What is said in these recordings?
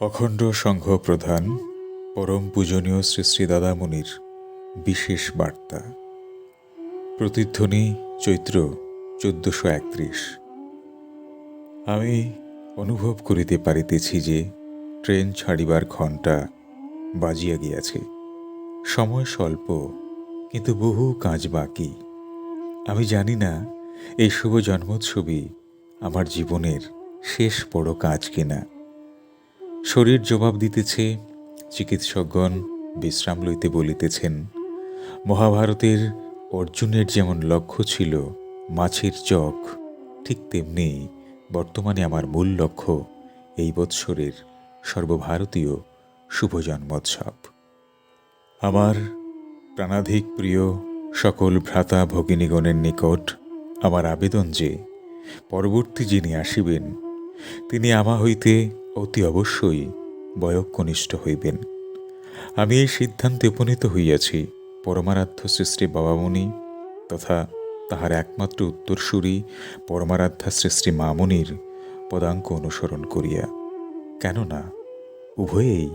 অখণ্ড সংঘ প্রধান পরম পূজনীয় শ্রী শ্রী দাদামণির বিশেষ বার্তা। প্রতিধ্বনি চৈত্র চোদ্দশো একত্রিশ। আমি অনুভব করিতে পারিতেছি যে ট্রেন ছাড়িবার ঘণ্টা বাজিয়া গিয়াছে। সময় স্বল্প, কিন্তু বহু কাজ বাকি। আমি জানি না এই শুভ জন্মোৎসবই আমার জীবনের শেষ বড় কাজ কিনা। শরীর জবাব দিতেছে, চিকিৎসকগণ বিশ্রাম লইতে বলিতেছেন, মহাভারতের অর্জুনের যেমন লক্ষ্য ছিল, মাছের চক, ঠিক তেমনি বর্তমানে আমার মূল লক্ষ্য এই বৎসরের সর্বভারতীয় শুভ জন্মোৎসব আমার প্রাণাধিক প্রিয় সকল ভ্রাতা ভগিনীগণের নিকট আমার আবেদন যে, পরবর্তী যিনি আসিবেন, তিনি আমা হইতে অতি অবশ্যই বয়কনিষ্ঠ হইবেন। আমি এই সিদ্ধান্তে উপনীত হইয়াছি, পরমারাধ্য সৃষ্টি বাবামণি তথা তাহার একমাত্র উত্তরসূরি পরমারাধ্যা সৃষ্টি মামনির পদাঙ্ক অনুসরণ করিয়া। কেননা, উভয়েই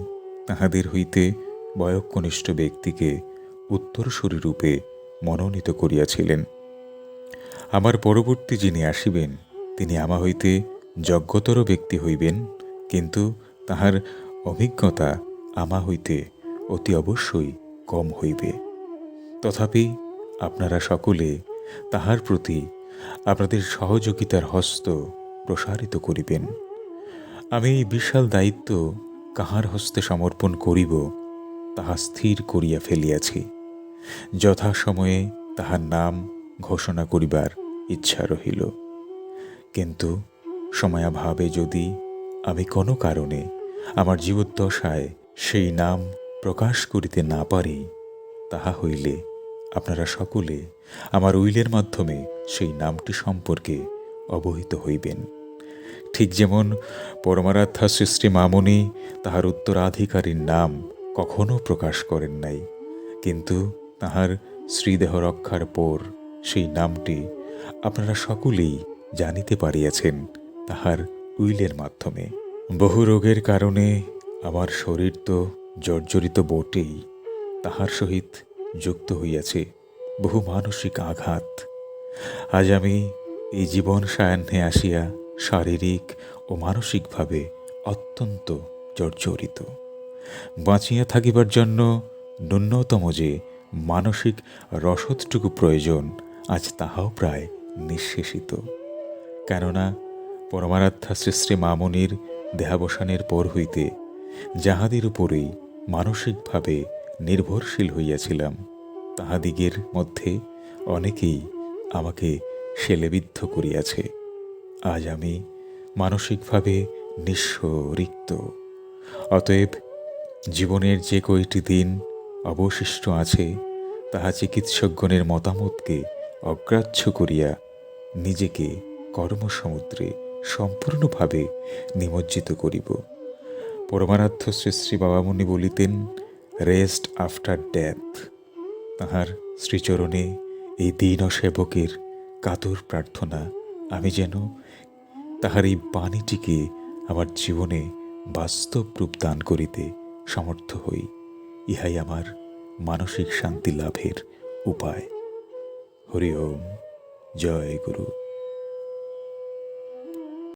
তাহাদের হইতে বয়কনিষ্ঠ ব্যক্তিকে উত্তরসূরি রূপে মনোনীত করিয়াছিলেন। আমার পরবর্তী যিনি আসিবেন, তিনি আমা হইতে যজ্ঞতর ব্যক্তি হইবেন কিন্তু তাহার অভিজ্ঞতা আমা হইতে অতি অবশ্যই কম হইবে। তথাপি আপনারা সকলে তাহার প্রতি আপনাদের সহযোগিতার হস্ত প্রসারিত করিবেন। আমি এই বিশাল দায়িত্ব কাহার হস্তে সমর্পণ করিব, তাহা স্থির করিয়া ফেলিয়াছি। যথাসময়ে তাহার নাম ঘোষণা করিবার ইচ্ছা রহিল। কিন্তু সময়াভাবে যদি আমি কোনো কারণে আমার জীবদ্দশায় সেই নাম প্রকাশ করিতে না পারি, তাহা হইলে আপনারা সকলে আমার উইলের মাধ্যমে সেই নামটি সম্পর্কে অবহিত হইবেন। ঠিক যেমন পরমারাধ্যা সৃষ্টি মামনি তাহার উত্তরাধিকারীর নাম কখনো প্রকাশ করেন নাই, কিন্তু তাহার শ্রীদেহ রক্ষার পর সেই নামটি আপনারা সকলেই জানিতে পারিয়াছেন, তাহার উইলের মাধ্যমে। বহু রোগের কারণে আমার শরীর তো জর্জরিত বটেই, তাহার সহিত যুক্ত হইয়াছে বহু মানসিক আঘাত। আজ আমি এই জীবন সায়াহ্নে আসিয়া শারীরিক ও মানসিকভাবে অত্যন্ত জর্জরিত। বাঁচিয়া থাকিবার জন্য ন্যূনতম যে মানসিক রসদটুকু প্রয়োজন, আজ তাহাও প্রায় নিঃশেষিত। কেননা পরমারাধ্যা সৃষ্টি মামনির দেহাবসানের পর হইতে যাহাদের উপরেই মানসিকভাবে নির্ভরশীল হইয়াছিলাম, তাহাদিগের মধ্যে অনেকেই আমাকে সেলেবিদ্ধ করিয়াছে। আজ আমি মানসিকভাবে নিঃস্ব রিক্ত অতএব জীবনের যে কয়টি দিন অবশিষ্ট আছে, তাহা চিকিৎসকগণের মতামতকে অগ্রাহ্য করিয়া নিজেকে কর্মসমুদ্রে সম্পূর্ণভাবে নিমজ্জিত করিব। পরমারাধ্য শ্রী শ্রী বাবামণি বলিতেন রেস্ট আফটার ডেথ তাহার শ্রীচরণে এই দীন সেবকের কাতর প্রার্থনা আমি যেন তাহার এই বাণীটিকে আমার জীবনে বাস্তব রূপ দান করিতে সমর্থ হই। ইহাই আমার মানসিক শান্তি লাভের উপায়। হরি ওম। জয় গুরু।